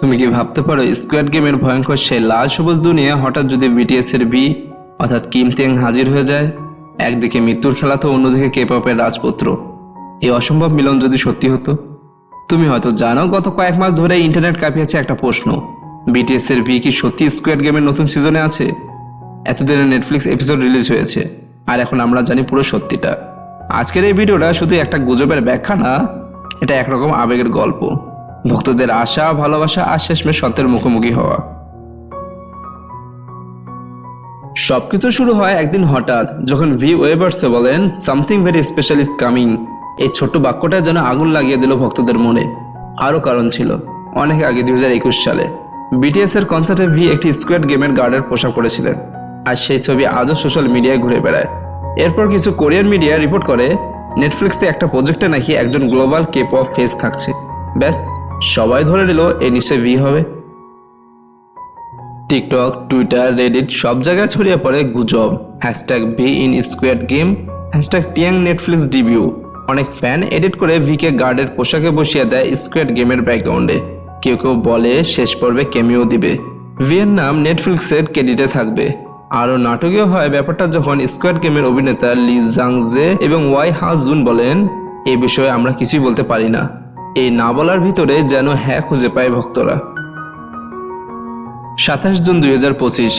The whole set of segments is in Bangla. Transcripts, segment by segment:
তুমি কি ভাবতে পারো স্কোয়াড গেমের ভয়ঙ্কর সেই লাল সবুজ দুনিয়া হঠাৎ যদি বিটিএস এর ভি অর্থাৎ কিম তেং হাজির হয়ে যায়? একদিকে মৃত্যুর খেলা তো অন্যদিকে কে পপের রাজপুত্র। এই অসম্ভব মিলন যদি সত্যি হতো? তুমি হয়তো জানো, গত কয়েক মাস ধরে ইন্টারনেট কাঁপিয়েছে একটা প্রশ্ন। বিটিএস এর ভি কি সত্যি স্কোয়াড গেমের নতুন সিজনে আছে? এতদিনে নেটফ্লিক্স এপিসোড রিলিজ হয়েছে। আর এখন আমরা জানি পুরো সত্যিটা। আজকের এই ভিডিওটা শুধু একটা গুজবের ব্যাখ্যা না, এটা একরকম আবেগের গল্প। ভক্তদের আশা, ভালোবাসা আর শেষমেশ সত্যের মুখোমুখি হওয়া। সবকিছু শুরু হয় একদিন হঠাৎ, যখন ভি ওয়েবার্সে বলেন something very special is coming এই ছোট্ট বাক্যটা যেন আগুন লাগিয়ে দিল ভক্তদের মনে। আরও কারণ ছিল, অনেক আগে দুই হাজার একুশ সালে। বিটিএস এর কনসার্টে ভি একটি স্কোয়াড গেমের গার্ডের পোশাক পরেছিলেন, আর সেই ছবি আজও সোশ্যাল মিডিয়ায় ঘুরে বেড়ায়। এরপর কিছু কোরিয়ান মিডিয়া রিপোর্ট করে নেটফ্লিক্সে একটা প্রজেক্টে নাকি একজন গ্লোবাল কে পপ ফেস থাকছে। ব্যাস, সবাই ধরে নিল, এ নিশ্চয় ভি হবে। টিকটক, টুইটার, রেডিট, সব জায়গায় ছড়িয়ে পড়ে গুজব। Hashtag V in Squid Game hashtag টিয়াং Netflix debut অনেক ফ্যান এডিট করে ভিকে গার্ডের পোশাকে বসিয়ে দেয় স্কোয়াড গেমের ব্যাকগ্রাউন্ডে কেউ কেউ বলে শেষ পর্বে কেমিও দিবে। ভিয়ের নাম নেটফ্লিক্সের ক্রেডিটে থাকবে। আরও নাটকীয় হয় ব্যাপারটা যখন স্কোয়াড গেমের অভিনেতা লি জাংজে এবং ওয়াই হা জুন বলেন, এ বিষয়ে আমরা কিছুই বলতে পারি না। এই না বলার ভিতরে যেন হ্যাঁ খুঁজে পায় ভক্তরা। সাতাশ জুন দুই হাজার পঁচিশ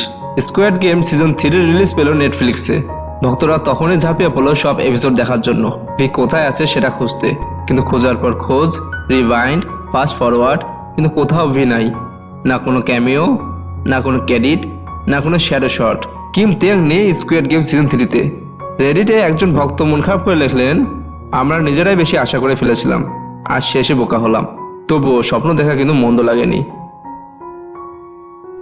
Squid Game season three release পেল নেটফ্লিক্সে ভক্তরা তখনই ঝাঁপিয়ে পড়ল সব এপিসোড দেখার জন্য। ভি কোথায় আছে সেটা খুঁজতে। কিন্তু খোঁজার পর খোঁজ রিভাইন্ড ফাস্ট ফরওয়ার্ড কিন্তু কোথাও ভি নাই। না কোনো ক্যামিও না কোনো ক্রেডিট না কোনো শ্যাডো শট কিম তেং নেই স্কোয়াড গেম সিজন থ্রিতে রেডিটে একজন ভক্ত মন খারাপ করে লিখলেন, আমরা নিজেরাই বেশি আশা করে ফেলেছিলাম। আর শেষে বোকা হলাম। তবুও স্বপ্ন দেখা কিন্তু মন্দ লাগেনি।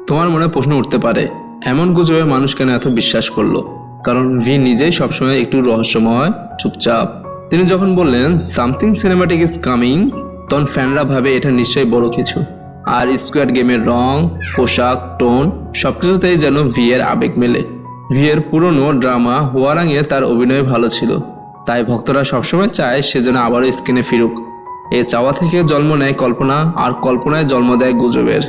তোমার মনে প্রশ্ন উঠতে পারে, এমন গুজবে মানুষ কেন এত বিশ্বাস করল? কারণ ভি নিজেই সবসময় একটু রহস্যময়, চুপচাপ। তিনি যখন বললেন, সামথিং সিনেমাটিক ইজ কামিং, তখন ফ্যানরা ভাবে এটা নিশ্চয়ই বড় কিছু। আর স্কোয়াড গেমের রং, পোশাক, টোন, সবকিছুতেই যেন ভি এর আবেগ মেলে। ভি এর পুরনো ড্রামা হোয়ারাঙে তার অভিনয় ভালো ছিল। তাই ভক্তরা সবসময় চায় সে যেন আবারও স্ক্রিনে ফিরুক। এ চাওয়া থেকে জন্ম নেয় কল্পনা, আর কল্পনায় জন্ম দেয় গুজবের।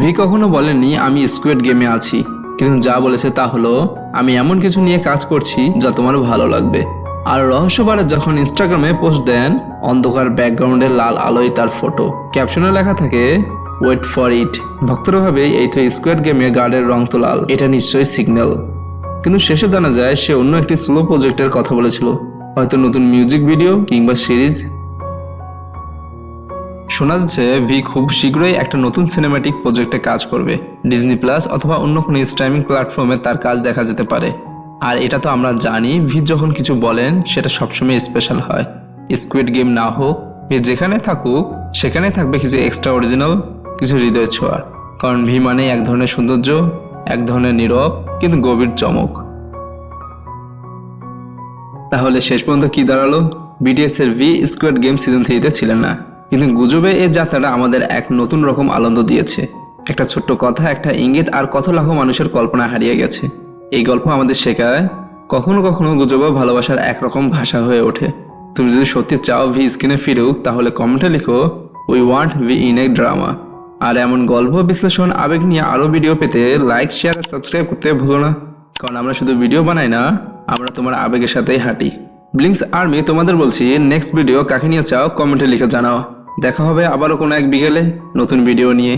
ভি কখনো বলেননি, আমি স্কুয়েড গেমে আছি। কিন্তু যা বলেছে তা হলো, আমি এমন কিছু নিয়ে কাজ করছি যা তোমার ভালো লাগবে। আর রহস্যবারে যখন ইনস্টাগ্রামে পোস্ট দেন, অন্ধকার ব্যাকগ্রাউন্ডে লাল আলোয় তার ফটো ক্যাপশনে লেখা থাকে ওয়েট ফর ইট ভক্তরা ভাবে এই তো স্কোয়াড গেমে গার্ডের রং তো লাল। এটা নিশ্চয়ই সিগন্যাল কিন্তু শেষে জানা যায়, সে অন্য একটি স্লো প্রজেক্টের কথা বলেছিল। হয়তো নতুন মিউজিক ভিডিও কিংবা সিরিজ শোনা যাচ্ছে ভি খুব শীঘ্রই একটা নতুন সিনেমাটিক প্রজেক্টে কাজ করবে। ডিজনি প্লাস অথবা অন্য কোনো স্ট্রিমিং প্ল্যাটফর্মে তার কাজ দেখা যেতে পারে। আর এটা তো আমরা জানি ভি যখন কিছু বলেন, সেটা সবসময় স্পেশাল হয়। স্কুইড গেম না হোক ভি যেখানে থাকুক সেখানে থাকবে কিছু এক্সট্রা অরিজিনাল কিছু হৃদয় ছোঁয়ার। কারণ ভি মানে এক ধরনের সৌন্দর্য, এক ধরনের নীরব, কিন্তু গভীর চমক। তাহলে শেষ পর্যন্ত কি দাঁড়াল? বিটিএস এর ভি স্কোয়াড গেম সিজন থ্রিতে ছিলেন না। কিন্তু গুজবে এই যাত্রাটা আমাদের এক নতুন রকম আনন্দ দিয়েছে। একটা ছোট্ট কথা, একটা ইঙ্গিত আর কত লাখো মানুষের কল্পনা হারিয়ে গেছে। এই গল্প আমাদের শেখায়, কখনো কখনো গুজবে ভালোবাসার একরকম ভাষা হয়ে ওঠে। তুমি যদি সত্যি চাও ভি স্ক্রিনে ফিরুক, তাহলে কমেন্টে লিখো we want V in a drama আর এমন গল্প বিশ্লেষণ, আবেগ নিয়ে আরও ভিডিও পেতে লাইক শেয়ার আর সাবস্ক্রাইব করতে ভুলো না। কারণ আমরা শুধু ভিডিও বানাই না আমরা তোমার আবেগের সাথেই হাঁটি। ব্লিংস আর্মি তোমাদের বলছি নেক্সট ভিডিও কাকে নিয়ে চাও কমেন্টে লিখে জানাও। দেখা হবে আবারও কোনো এক বিকেলে নতুন ভিডিও নিয়ে।